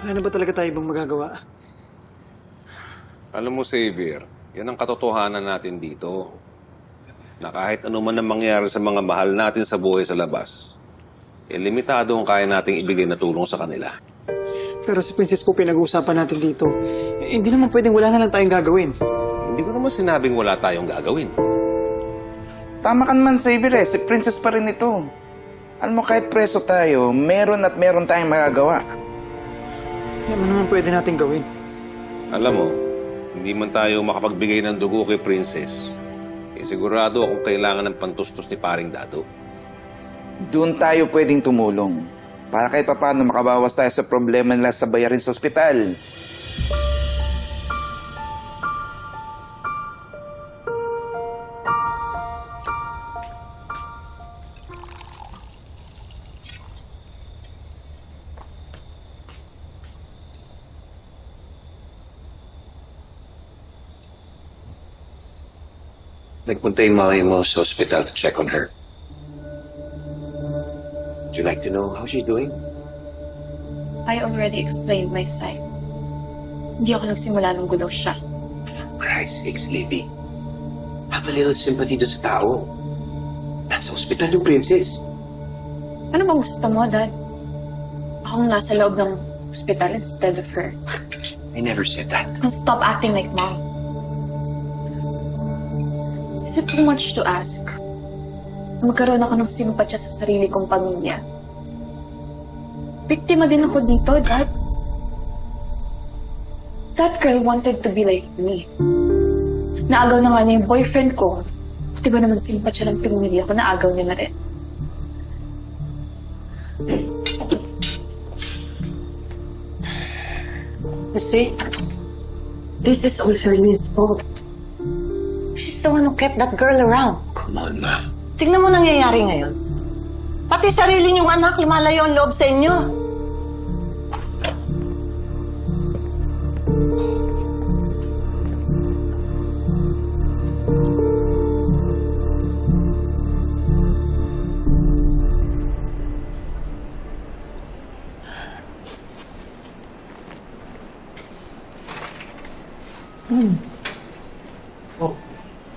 Wala na ba talaga tayo ibang magagawa? Alam mo, Xavier, yan ang katotohanan natin dito. Na kahit ano man ang mangyari sa mga mahal natin sa buhay sa labas, eh, limitado ang kaya nating ibigay na tulong sa kanila. Pero si Princess po pinag-uusapan natin dito. Eh, hindi naman pwedeng wala na lang tayong gagawin. Hindi ko naman sinabing wala tayong gagawin. Tama ka naman, Xavier eh. Si Princess pa rin ito. Alam mo, kahit preso tayo, meron at meron tayong magagawa. Ano naman pwede natin gawin? Alam mo, hindi man tayo makapagbigay ng dugo kay Princess, eh, sigurado akong kailangan ng pantustos ni paring Dado. Doon tayo pwedeng tumulong. Para kahit paano makabawas tayo sa problema nila sa bayarin sa ospital. Nagpunta yung mami mo sa hospital to check on her. Would you like to know how she's doing? I already explained my side. Hindi ako nagsimula nung gulo siya. For Christ's sakes, Libby. Have a little sympathy doon sa tao. Nasa hospital yung princess. Ano bang gusto mo, Dad? Akong nasa loob ng hospital instead of her. I never said that. Then stop acting like mom. Is it too much to ask? Na magkaroon ako ng simpatsya sa sarili kong pamilya. Biktima din ako dito, Dad. That girl wanted to be like me. Naagaw na nga niya yung boyfriend ko. Pati ba naman simpatsya ng pinamilya ko, naagaw niya na rin. See, this is all Shirley's fault. She's the one who kept that girl around. Come on, ma. Tingnan mo nangyayari ngayon. Pati sarili niyong anak, lumalayo ang loob sa inyo.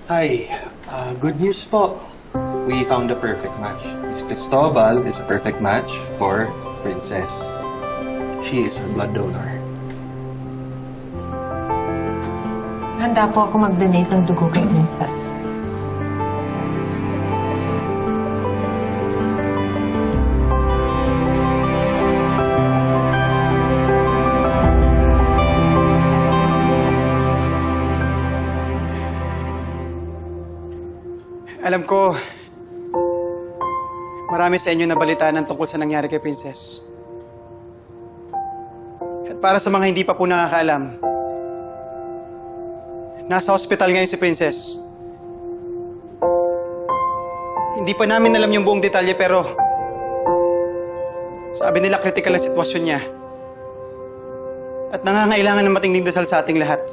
Hi, uh, good news po. We found the perfect match. Miss Cristobal is a perfect match for Princess. She is a blood donor. Handa po ako mag-donate ng dugo kay Princess. Alam ko, marami sa inyo nabalitaan ng tungkol sa nangyari kay Princess. At para sa mga hindi pa po nakakaalam, nasa hospital ngayon si Princess. Hindi pa namin alam yung buong detalye pero sabi nila critical ang sitwasyon niya. At nangangailangan ng matinding dasal sa ating lahat.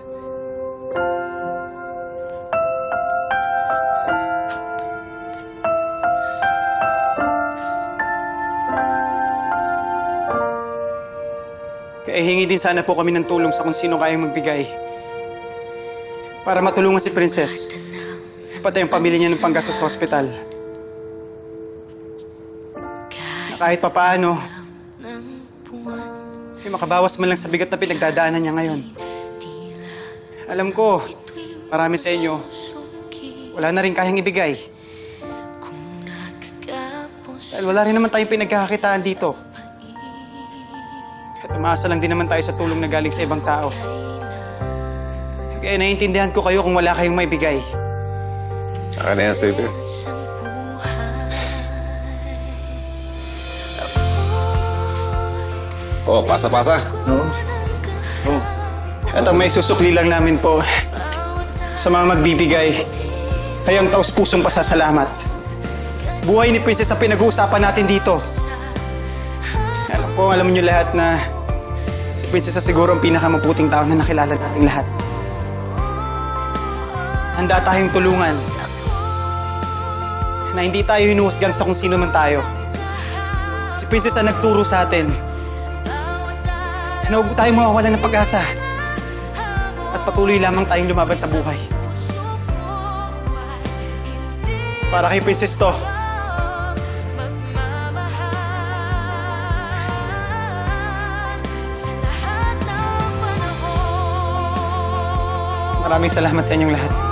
Kaya hingi din sana po kami ng tulong sa kung sino kayang magbigay. Para matulungan si Princess. Pati ang pamilya niya ng panggastos sa hospital. Na kahit papaano, ay makabawas man lang sa bigat na pinagdadaanan niya ngayon. Alam ko, marami sa inyo, wala na rin kayang ibigay. Dahil wala rin naman tayong pinagkakakitaan dito. At lang din naman tayo sa tulong na galing sa ibang tao. Kaya naiintindihan ko kayo kung wala kayong may bigay. Saka na yan, Xavier. Oh, pasa-pasa. At ang may susukli lang namin po sa mga magbibigay ay ang taus-pusong pasasalamat. Buhay ni Princess ang pinag-uusapan natin dito. Po, alam niyo lahat na si Princess na siguro ang pinakamaputing tao na nakilala nating lahat. Handa tayong tulungan na hindi tayo hinuhusgan sa kung sino man tayo. Si Princess ang nagturo sa atin na huwag tayong mawawalan ng pag-asa. At patuloy lamang tayong lumaban sa buhay. Para kay Princess to. Maraming salamat sa inyong lahat.